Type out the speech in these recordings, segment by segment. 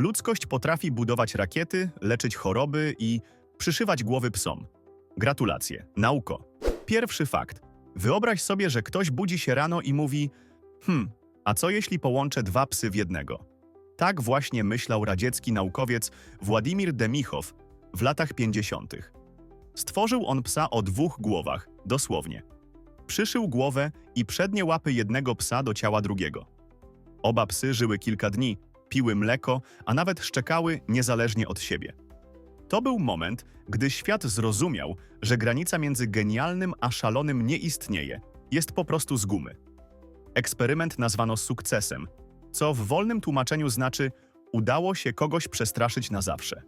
Ludzkość potrafi budować rakiety, leczyć choroby i przyszywać głowy psom. Gratulacje, nauko. Pierwszy fakt. Wyobraź sobie, że ktoś budzi się rano i mówi: Hmm, a co jeśli połączę dwa psy w jednego? Tak właśnie myślał radziecki naukowiec Władimir Demichow w latach 50. Stworzył on psa o dwóch głowach, dosłownie. Przyszył głowę i przednie łapy jednego psa do ciała drugiego. Oba psy żyły kilka dni, piły mleko, a nawet szczekały niezależnie od siebie. To był moment, gdy świat zrozumiał, że granica między genialnym a szalonym nie istnieje, jest po prostu z gumy. Eksperyment nazwano sukcesem, co w wolnym tłumaczeniu znaczy udało się kogoś przestraszyć na zawsze.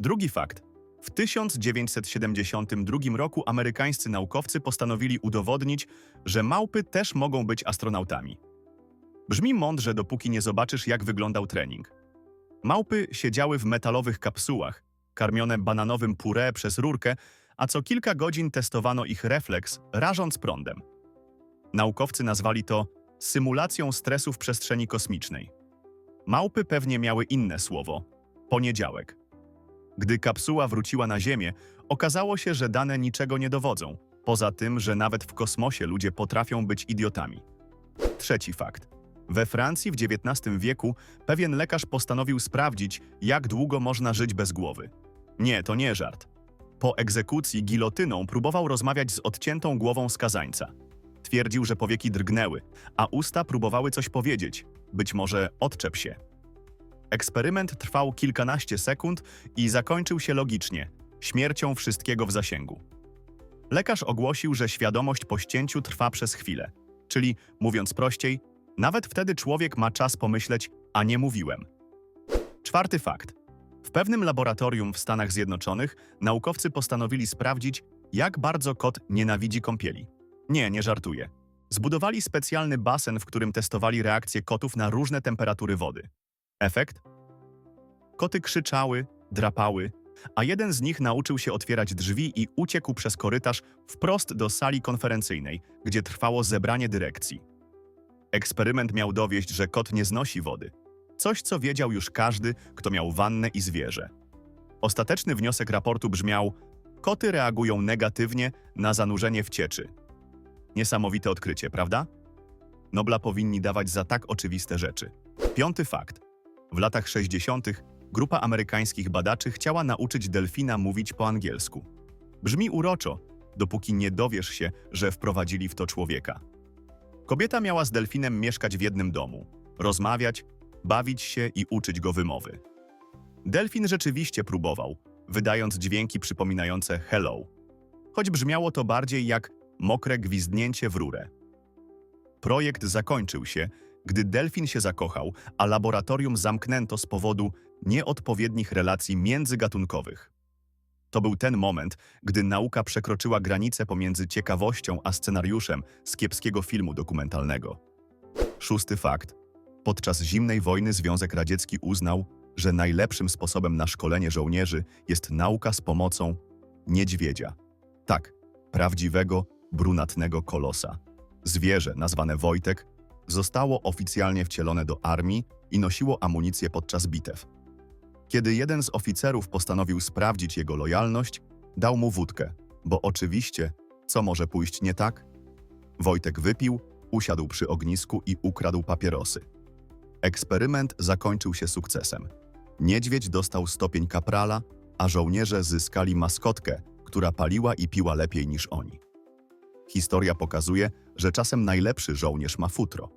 Drugi fakt. W 1972 roku amerykańscy naukowcy postanowili udowodnić, że małpy też mogą być astronautami. Brzmi mądrze, dopóki nie zobaczysz, jak wyglądał trening. Małpy siedziały w metalowych kapsułach, karmione bananowym puree przez rurkę, a co kilka godzin testowano ich refleks, rażąc prądem. Naukowcy nazwali to symulacją stresu w przestrzeni kosmicznej. Małpy pewnie miały inne słowo poniedziałek. Gdy kapsuła wróciła na Ziemię, okazało się, że dane niczego nie dowodzą, poza tym, że nawet w kosmosie ludzie potrafią być idiotami. Trzeci fakt. We Francji w XIX wieku pewien lekarz postanowił sprawdzić, jak długo można żyć bez głowy. Nie, to nie żart. Po egzekucji gilotyną próbował rozmawiać z odciętą głową skazańca. Twierdził, że powieki drgnęły, a usta próbowały coś powiedzieć, być może odczep się. Eksperyment trwał kilkanaście sekund i zakończył się logicznie śmiercią wszystkiego w zasięgu. Lekarz ogłosił, że świadomość po ścięciu trwa przez chwilę, czyli mówiąc prościej, nawet wtedy człowiek ma czas pomyśleć, a nie mówiłem. Czwarty fakt. W pewnym laboratorium w Stanach Zjednoczonych naukowcy postanowili sprawdzić, jak bardzo kot nienawidzi kąpieli. Nie, nie żartuję. Zbudowali specjalny basen, w którym testowali reakcje kotów na różne temperatury wody. Efekt? Koty krzyczały, drapały, a jeden z nich nauczył się otwierać drzwi i uciekł przez korytarz wprost do sali konferencyjnej, gdzie trwało zebranie dyrekcji. Eksperyment miał dowieść, że kot nie znosi wody. Coś, co wiedział już każdy, kto miał wannę i zwierzę. Ostateczny wniosek raportu brzmiał: Koty reagują negatywnie na zanurzenie w cieczy. Niesamowite odkrycie, prawda? Nobla powinni dawać za tak oczywiste rzeczy. Piąty fakt. W latach 60. grupa amerykańskich badaczy chciała nauczyć delfina mówić po angielsku. Brzmi uroczo, dopóki nie dowiesz się, że wprowadzili w to człowieka. Kobieta miała z delfinem mieszkać w jednym domu, rozmawiać, bawić się i uczyć go wymowy. Delfin rzeczywiście próbował, wydając dźwięki przypominające hello, choć brzmiało to bardziej jak mokre gwizdnięcie w rurę. Projekt zakończył się, gdy delfin się zakochał, a laboratorium zamknięto z powodu nieodpowiednich relacji międzygatunkowych. To był ten moment, gdy nauka przekroczyła granicę pomiędzy ciekawością a scenariuszem z kiepskiego filmu dokumentalnego. Szósty fakt. Podczas zimnej wojny Związek Radziecki uznał, że najlepszym sposobem na szkolenie żołnierzy jest nauka z pomocą niedźwiedzia. Tak, prawdziwego, brunatnego kolosa. Zwierzę, nazwane Wojtek, zostało oficjalnie wcielone do armii i nosiło amunicję podczas bitew. Kiedy jeden z oficerów postanowił sprawdzić jego lojalność, dał mu wódkę, bo oczywiście, co może pójść nie tak? Wojtek wypił, usiadł przy ognisku i ukradł papierosy. Eksperyment zakończył się sukcesem. Niedźwiedź dostał stopień kaprala, a żołnierze zyskali maskotkę, która paliła i piła lepiej niż oni. Historia pokazuje, że czasem najlepszy żołnierz ma futro.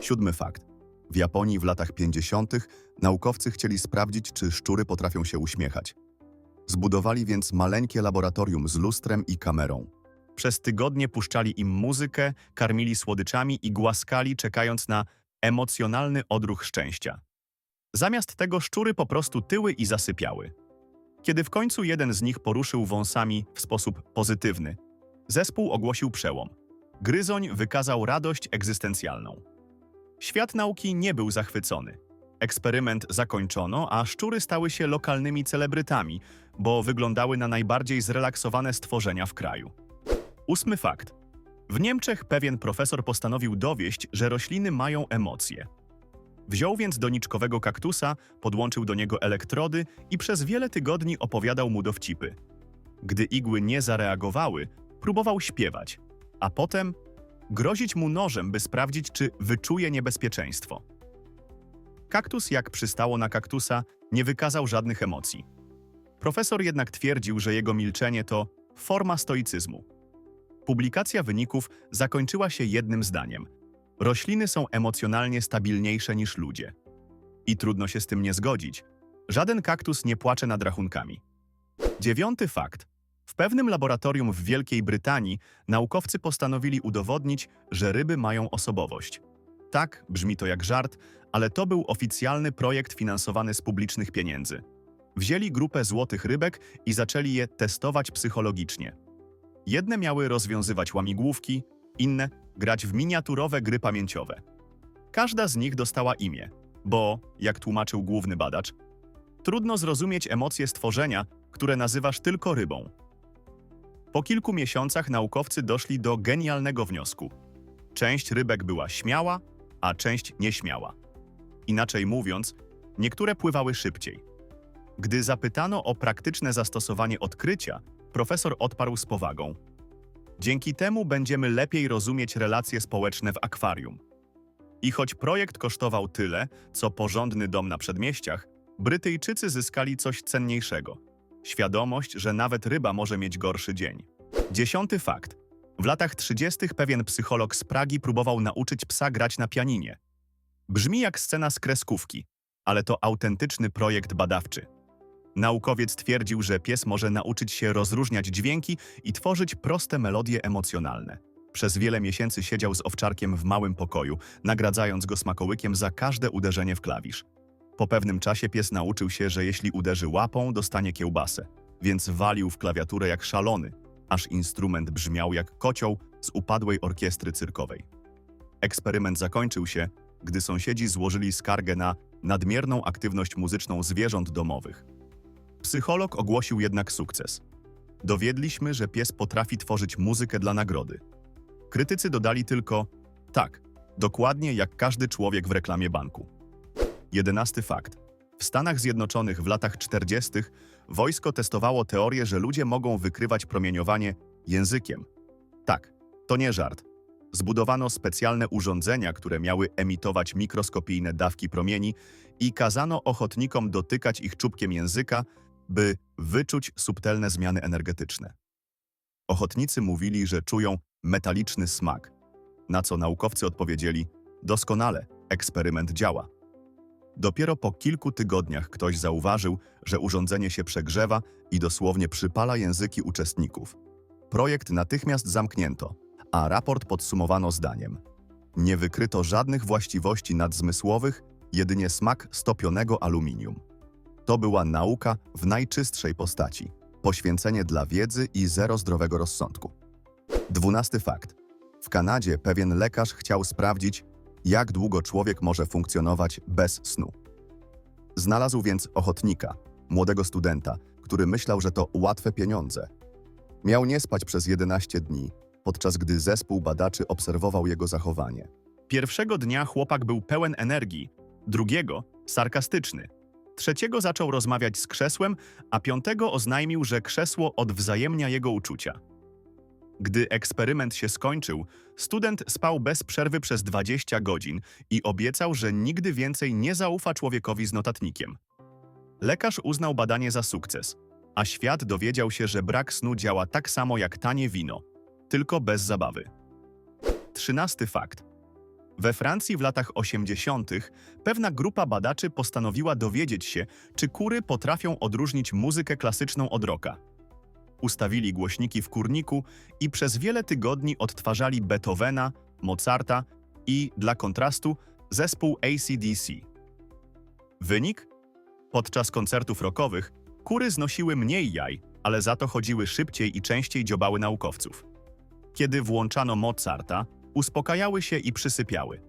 Siódmy fakt. W Japonii w latach 50. naukowcy chcieli sprawdzić, czy szczury potrafią się uśmiechać. Zbudowali więc maleńkie laboratorium z lustrem i kamerą. Przez tygodnie puszczali im muzykę, karmili słodyczami i głaskali, czekając na emocjonalny odruch szczęścia. Zamiast tego szczury po prostu tyły i zasypiały. Kiedy w końcu jeden z nich poruszył wąsami w sposób pozytywny, zespół ogłosił przełom. Gryzoń wykazał radość egzystencjalną. Świat nauki nie był zachwycony. Eksperyment zakończono, a szczury stały się lokalnymi celebrytami, bo wyglądały na najbardziej zrelaksowane stworzenia w kraju. Ósmy fakt. W Niemczech pewien profesor postanowił dowieść, że rośliny mają emocje. Wziął więc doniczkowego kaktusa, podłączył do niego elektrody i przez wiele tygodni opowiadał mu dowcipy. Gdy igły nie zareagowały, próbował śpiewać, a potem grozić mu nożem, by sprawdzić, czy wyczuje niebezpieczeństwo. Kaktus, jak przystało na kaktusa, nie wykazał żadnych emocji. Profesor jednak twierdził, że jego milczenie to forma stoicyzmu. Publikacja wyników zakończyła się jednym zdaniem. Rośliny są emocjonalnie stabilniejsze niż ludzie. I trudno się z tym nie zgodzić. Żaden kaktus nie płacze nad rachunkami. Dziewiąty fakt. W pewnym laboratorium w Wielkiej Brytanii naukowcy postanowili udowodnić, że ryby mają osobowość. Tak, brzmi to jak żart, ale to był oficjalny projekt finansowany z publicznych pieniędzy. Wzięli grupę złotych rybek i zaczęli je testować psychologicznie. Jedne miały rozwiązywać łamigłówki, inne grać w miniaturowe gry pamięciowe. Każda z nich dostała imię, bo, jak tłumaczył główny badacz, trudno zrozumieć emocje stworzenia, które nazywasz tylko rybą. Po kilku miesiącach naukowcy doszli do genialnego wniosku. Część rybek była śmiała, a część nieśmiała. Inaczej mówiąc, niektóre pływały szybciej. Gdy zapytano o praktyczne zastosowanie odkrycia, profesor odparł z powagą. Dzięki temu będziemy lepiej rozumieć relacje społeczne w akwarium. I choć projekt kosztował tyle, co porządny dom na przedmieściach, Brytyjczycy zyskali coś cenniejszego. Świadomość, że nawet ryba może mieć gorszy dzień. Dziesiąty fakt. W latach 30. pewien psycholog z Pragi próbował nauczyć psa grać na pianinie. Brzmi jak scena z kreskówki, ale to autentyczny projekt badawczy. Naukowiec twierdził, że pies może nauczyć się rozróżniać dźwięki i tworzyć proste melodie emocjonalne. Przez wiele miesięcy siedział z owczarkiem w małym pokoju, nagradzając go smakołykiem za każde uderzenie w klawisz. Po pewnym czasie pies nauczył się, że jeśli uderzy łapą, dostanie kiełbasę, więc walił w klawiaturę jak szalony, aż instrument brzmiał jak kocioł z upadłej orkiestry cyrkowej. Eksperyment zakończył się, gdy sąsiedzi złożyli skargę na nadmierną aktywność muzyczną zwierząt domowych. Psycholog ogłosił jednak sukces. Dowiedliśmy, że pies potrafi tworzyć muzykę dla nagrody. Krytycy dodali tylko: tak, dokładnie jak każdy człowiek w reklamie banku. Jedenasty fakt. W Stanach Zjednoczonych w latach 40. wojsko testowało teorię, że ludzie mogą wykrywać promieniowanie językiem. Tak, to nie żart. Zbudowano specjalne urządzenia, które miały emitować mikroskopijne dawki promieni i kazano ochotnikom dotykać ich czubkiem języka, by wyczuć subtelne zmiany energetyczne. Ochotnicy mówili, że czują metaliczny smak, na co naukowcy odpowiedzieli: doskonale, eksperyment działa. Dopiero po kilku tygodniach ktoś zauważył, że urządzenie się przegrzewa i dosłownie przypala języki uczestników. Projekt natychmiast zamknięto, a raport podsumowano zdaniem: Nie wykryto żadnych właściwości nadzmysłowych, jedynie smak stopionego aluminium. To była nauka w najczystszej postaci, poświęcenie dla wiedzy i zero zdrowego rozsądku. Dwunasty fakt. W Kanadzie pewien lekarz chciał sprawdzić, jak długo człowiek może funkcjonować bez snu. Znalazł więc ochotnika, młodego studenta, który myślał, że to łatwe pieniądze. Miał nie spać przez 11 dni, podczas gdy zespół badaczy obserwował jego zachowanie. Pierwszego dnia chłopak był pełen energii, drugiego sarkastyczny. Trzeciego zaczął rozmawiać z krzesłem, a piątego oznajmił, że krzesło odwzajemnia jego uczucia. Gdy eksperyment się skończył, student spał bez przerwy przez 20 godzin i obiecał, że nigdy więcej nie zaufa człowiekowi z notatnikiem. Lekarz uznał badanie za sukces, a świat dowiedział się, że brak snu działa tak samo jak tanie wino, tylko bez zabawy. Trzynasty fakt. We Francji w latach 80. pewna grupa badaczy postanowiła dowiedzieć się, czy kury potrafią odróżnić muzykę klasyczną od rocka. Ustawili głośniki w kurniku i przez wiele tygodni odtwarzali Beethovena, Mozarta i, dla kontrastu, zespół ACDC. Wynik? Podczas koncertów rockowych kury znosiły mniej jaj, ale za to chodziły szybciej i częściej dziobały naukowców. Kiedy włączano Mozarta, uspokajały się i przysypiały.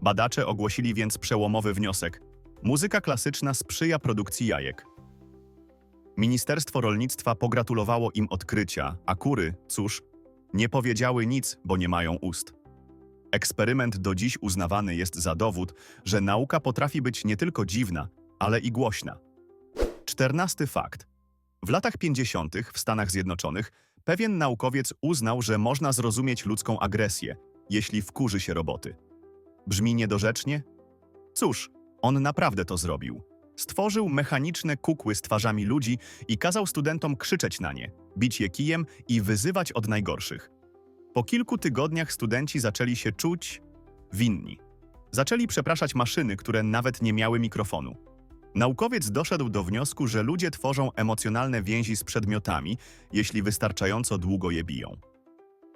Badacze ogłosili więc przełomowy wniosek. Muzyka klasyczna sprzyja produkcji jajek. Ministerstwo Rolnictwa pogratulowało im odkrycia, a kury, cóż, nie powiedziały nic, bo nie mają ust. Eksperyment do dziś uznawany jest za dowód, że nauka potrafi być nie tylko dziwna, ale i głośna. Czternasty fakt. W latach 50. w Stanach Zjednoczonych pewien naukowiec uznał, że można zrozumieć ludzką agresję, jeśli wkurzy się roboty. Brzmi niedorzecznie? Cóż, on naprawdę to zrobił. Stworzył mechaniczne kukły z twarzami ludzi i kazał studentom krzyczeć na nie, bić je kijem i wyzywać od najgorszych. Po kilku tygodniach studenci zaczęli się czuć winni. Zaczęli przepraszać maszyny, które nawet nie miały mikrofonu. Naukowiec doszedł do wniosku, że ludzie tworzą emocjonalne więzi z przedmiotami, jeśli wystarczająco długo je biją.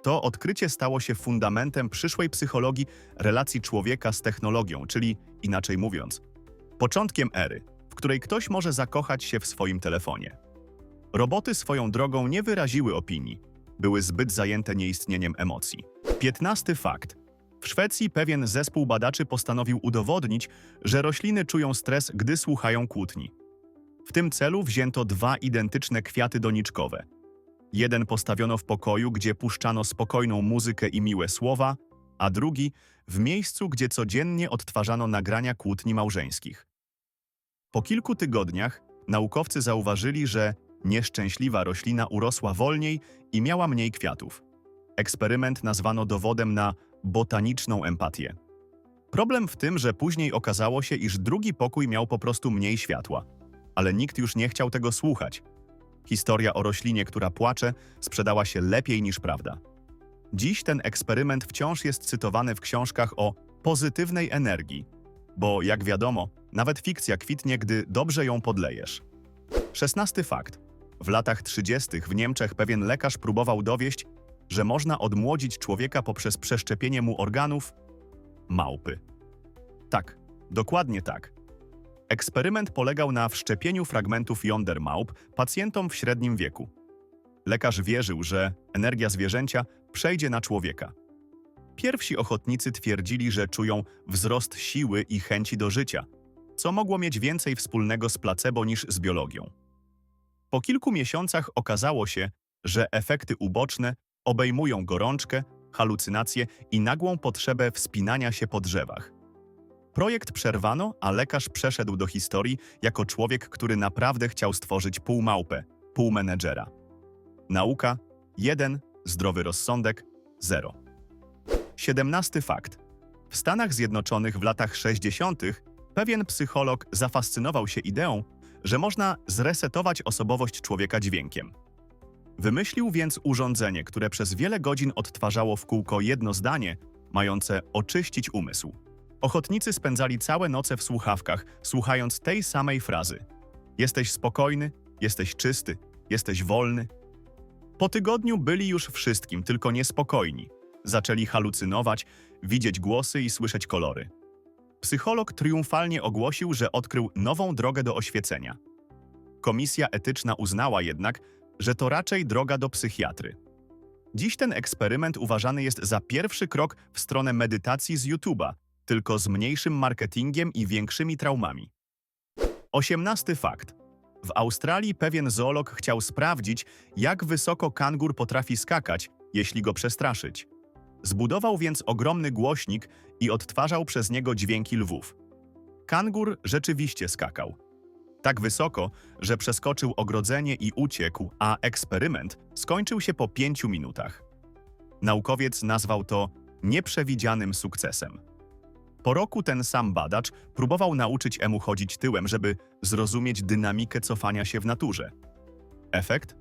To odkrycie stało się fundamentem przyszłej psychologii relacji człowieka z technologią, czyli inaczej mówiąc, początkiem ery, w której ktoś może zakochać się w swoim telefonie. Roboty swoją drogą nie wyraziły opinii, były zbyt zajęte nieistnieniem emocji. Piętnasty fakt. W Szwecji pewien zespół badaczy postanowił udowodnić, że rośliny czują stres, gdy słuchają kłótni. W tym celu wzięto dwa identyczne kwiaty doniczkowe. Jeden postawiono w pokoju, gdzie puszczano spokojną muzykę i miłe słowa, a drugi w miejscu, gdzie codziennie odtwarzano nagrania kłótni małżeńskich. Po kilku tygodniach naukowcy zauważyli, że nieszczęśliwa roślina urosła wolniej i miała mniej kwiatów. Eksperyment nazwano dowodem na botaniczną empatię. Problem w tym, że później okazało się, iż drugi pokój miał po prostu mniej światła, ale nikt już nie chciał tego słuchać. Historia o roślinie, która płacze, sprzedała się lepiej niż prawda. Dziś ten eksperyment wciąż jest cytowany w książkach o pozytywnej energii, bo jak wiadomo, nawet fikcja kwitnie, gdy dobrze ją podlejesz. Szesnasty fakt. W latach 30. w Niemczech pewien lekarz próbował dowieść, że można odmłodzić człowieka poprzez przeszczepienie mu organów małpy. Tak, dokładnie tak. Eksperyment polegał na wszczepieniu fragmentów jąder małp pacjentom w średnim wieku. Lekarz wierzył, że energia zwierzęcia przejdzie na człowieka. Pierwsi ochotnicy twierdzili, że czują wzrost siły i chęci do życia, co mogło mieć więcej wspólnego z placebo niż z biologią. Po kilku miesiącach okazało się, że efekty uboczne obejmują gorączkę, halucynacje i nagłą potrzebę wspinania się po drzewach. Projekt przerwano, a lekarz przeszedł do historii jako człowiek, który naprawdę chciał stworzyć pół małpę, pół menedżera. Nauka 1, zdrowy rozsądek 0. 17 fakt. W Stanach Zjednoczonych w latach 60. pewien psycholog zafascynował się ideą, że można zresetować osobowość człowieka dźwiękiem. Wymyślił więc urządzenie, które przez wiele godzin odtwarzało w kółko jedno zdanie, mające oczyścić umysł. Ochotnicy spędzali całe noce w słuchawkach, słuchając tej samej frazy: Jesteś spokojny, jesteś czysty, jesteś wolny. Po tygodniu byli już wszystkim, tylko niespokojni. Zaczęli halucynować, widzieć głosy i słyszeć kolory. Psycholog triumfalnie ogłosił, że odkrył nową drogę do oświecenia. Komisja etyczna uznała jednak, że to raczej droga do psychiatry. Dziś ten eksperyment uważany jest za pierwszy krok w stronę medytacji z YouTube'a, tylko z mniejszym marketingiem i większymi traumami. Osiemnasty fakt. W Australii pewien zoolog chciał sprawdzić, jak wysoko kangur potrafi skakać, jeśli go przestraszyć. Zbudował więc ogromny głośnik i odtwarzał przez niego dźwięki lwów. Kangur rzeczywiście skakał. Tak wysoko, że przeskoczył ogrodzenie i uciekł, a eksperyment skończył się po pięciu minutach. Naukowiec nazwał to nieprzewidzianym sukcesem. Po roku ten sam badacz próbował nauczyć emu chodzić tyłem, żeby zrozumieć dynamikę cofania się w naturze. Efekt?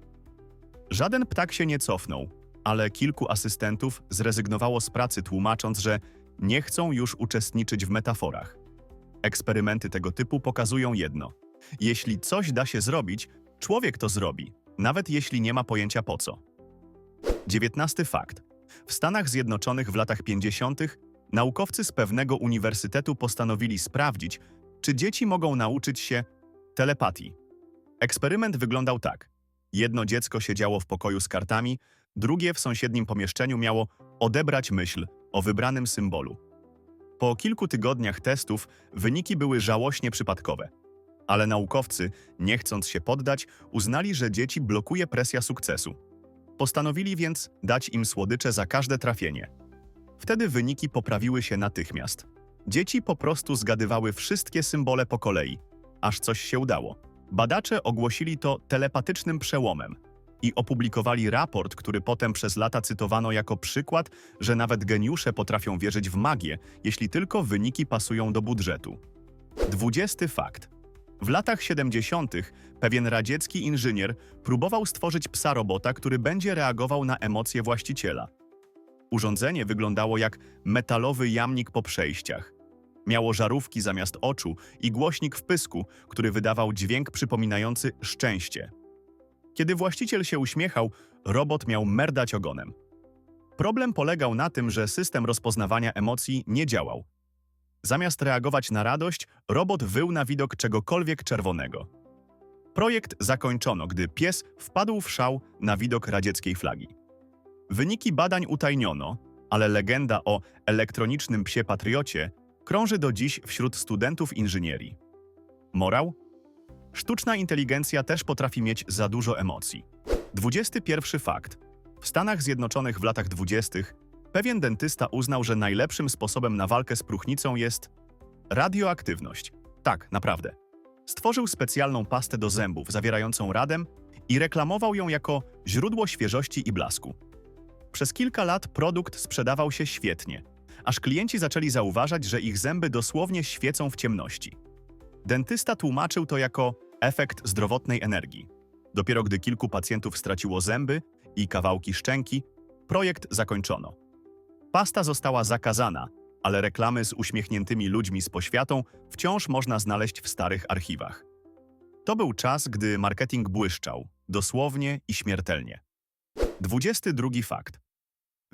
Żaden ptak się nie cofnął, ale kilku asystentów zrezygnowało z pracy, tłumacząc, że nie chcą już uczestniczyć w metaforach. Eksperymenty tego typu pokazują jedno: jeśli coś da się zrobić, człowiek to zrobi, nawet jeśli nie ma pojęcia po co. 19 fakt. W Stanach Zjednoczonych w latach 50. naukowcy z pewnego uniwersytetu postanowili sprawdzić, czy dzieci mogą nauczyć się telepatii. Eksperyment wyglądał tak. Jedno dziecko siedziało w pokoju z kartami, drugie w sąsiednim pomieszczeniu miało odebrać myśl o wybranym symbolu. Po kilku tygodniach testów wyniki były żałośnie przypadkowe. Ale naukowcy, nie chcąc się poddać, uznali, że dzieci blokuje presja sukcesu. Postanowili więc dać im słodycze za każde trafienie. Wtedy wyniki poprawiły się natychmiast. Dzieci po prostu zgadywały wszystkie symbole po kolei, aż coś się udało. Badacze ogłosili to telepatycznym przełomem i opublikowali raport, który potem przez lata cytowano jako przykład, że nawet geniusze potrafią wierzyć w magię, jeśli tylko wyniki pasują do budżetu. Dwudziesty fakt. W latach 70. pewien radziecki inżynier próbował stworzyć psa robota, który będzie reagował na emocje właściciela. Urządzenie wyglądało jak metalowy jamnik po przejściach. Miało żarówki zamiast oczu i głośnik w pysku, który wydawał dźwięk przypominający szczęście. Kiedy właściciel się uśmiechał, robot miał merdać ogonem. Problem polegał na tym, że system rozpoznawania emocji nie działał. Zamiast reagować na radość, robot wył na widok czegokolwiek czerwonego. Projekt zakończono, gdy pies wpadł w szał na widok radzieckiej flagi. Wyniki badań utajniono, ale legenda o elektronicznym psie patriocie krąży do dziś wśród studentów inżynierii. Morał? Sztuczna inteligencja też potrafi mieć za dużo emocji. 21 fakt. W Stanach Zjednoczonych w latach 20. pewien dentysta uznał, że najlepszym sposobem na walkę z próchnicą jest radioaktywność. Tak, naprawdę. Stworzył specjalną pastę do zębów zawierającą radem i reklamował ją jako źródło świeżości i blasku. Przez kilka lat produkt sprzedawał się świetnie, aż klienci zaczęli zauważać, że ich zęby dosłownie świecą w ciemności. Dentysta tłumaczył to jako efekt zdrowotnej energii. Dopiero gdy kilku pacjentów straciło zęby i kawałki szczęki, projekt zakończono. Pasta została zakazana, ale reklamy z uśmiechniętymi ludźmi z poświatą wciąż można znaleźć w starych archiwach. To był czas, gdy marketing błyszczał, dosłownie i śmiertelnie. 22 fakt.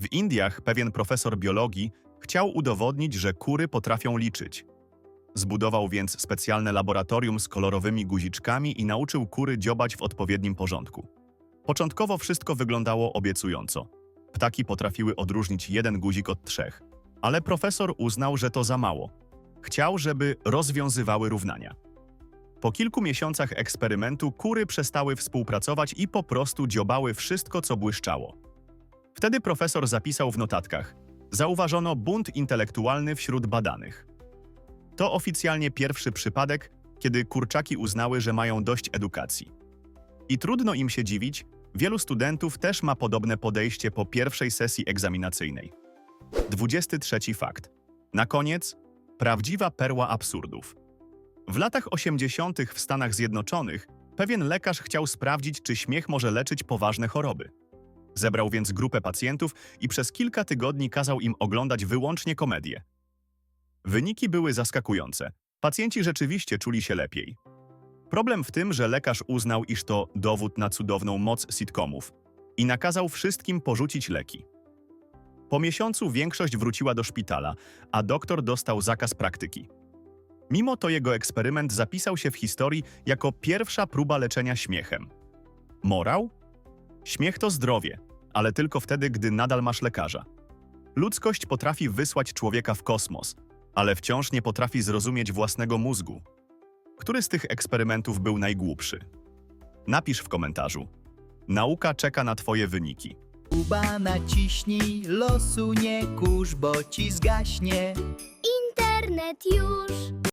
W Indiach pewien profesor biologii chciał udowodnić, że kury potrafią liczyć. Zbudował więc specjalne laboratorium z kolorowymi guziczkami i nauczył kury dziobać w odpowiednim porządku. Początkowo wszystko wyglądało obiecująco. Ptaki potrafiły odróżnić jeden guzik od trzech, ale profesor uznał, że to za mało. Chciał, żeby rozwiązywały równania. Po kilku miesiącach eksperymentu kury przestały współpracować i po prostu dziobały wszystko, co błyszczało. Wtedy profesor zapisał w notatkach: Zauważono bunt intelektualny wśród badanych. To oficjalnie pierwszy przypadek, kiedy kurczaki uznały, że mają dość edukacji. I trudno im się dziwić, wielu studentów też ma podobne podejście po pierwszej sesji egzaminacyjnej. 23 fakt. Na koniec, prawdziwa perła absurdów. W latach 80. w Stanach Zjednoczonych pewien lekarz chciał sprawdzić, czy śmiech może leczyć poważne choroby. Zebrał więc grupę pacjentów i przez kilka tygodni kazał im oglądać wyłącznie komedie. Wyniki były zaskakujące. Pacjenci rzeczywiście czuli się lepiej. Problem w tym, że lekarz uznał, iż to dowód na cudowną moc sitcomów i nakazał wszystkim porzucić leki. Po miesiącu większość wróciła do szpitala, a doktor dostał zakaz praktyki. Mimo to jego eksperyment zapisał się w historii jako pierwsza próba leczenia śmiechem. Morał? Śmiech to zdrowie, ale tylko wtedy, gdy nadal masz lekarza. Ludzkość potrafi wysłać człowieka w kosmos, ale wciąż nie potrafi zrozumieć własnego mózgu. Który z tych eksperymentów był najgłupszy? Napisz w komentarzu. Nauka czeka na Twoje wyniki. Kuba naciśnij, losu nie kurz, bo ci zgaśnie. Internet już